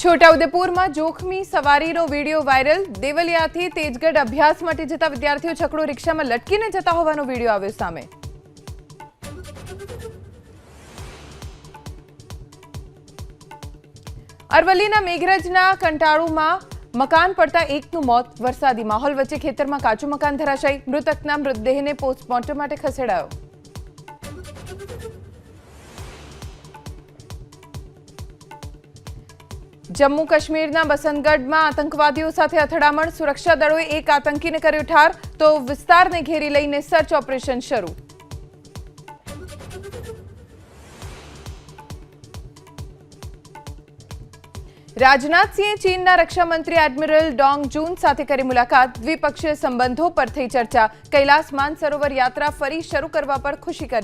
છોટાઉદેપુરમાં જોખમી સવારીનો video viral. દેવલિયાથી તેજગઢ અભ્યાસ માટે જતા વિદ્યાર્થીઓ છકડો રિક્ષામાં લટકીને જતા હોવાનો વીડિયો આવ્યો સામે. અરવલ્લીના મેઘરજના કંટાળુમાં મકાન પડતા એકનું મોત. વરસાદી માહોલ વચ્ચે ખેતરમાં કાચું મકાન ધરાશાયી. મૃતકના મૃતદેહને પોસ્ટમોર્ટમ માટે ખસેડાયો. જમ્મુ કાશ્મીરના બસંતગઢમાં આતંકવાદીઓ સાથે અથડામણ. સુરક્ષા દળોએ એક આતંકીને કર્યો ઠાર, તો વિસ્તારને ઘેરી લઈને સર્ચ ઓપરેશન શરૂ. રાજનાથસિંહે ચીનના રક્ષામંત્રી એડમિરલ ડોંગ જૂન સાથે કરી મુલાકાત. દ્વિપક્ષીય સંબંધો પર થઈ ચર્ચા. કૈલાસ માનસરોવર યાત્રા ફરી શરૂ કરવા પર ખુશી કરી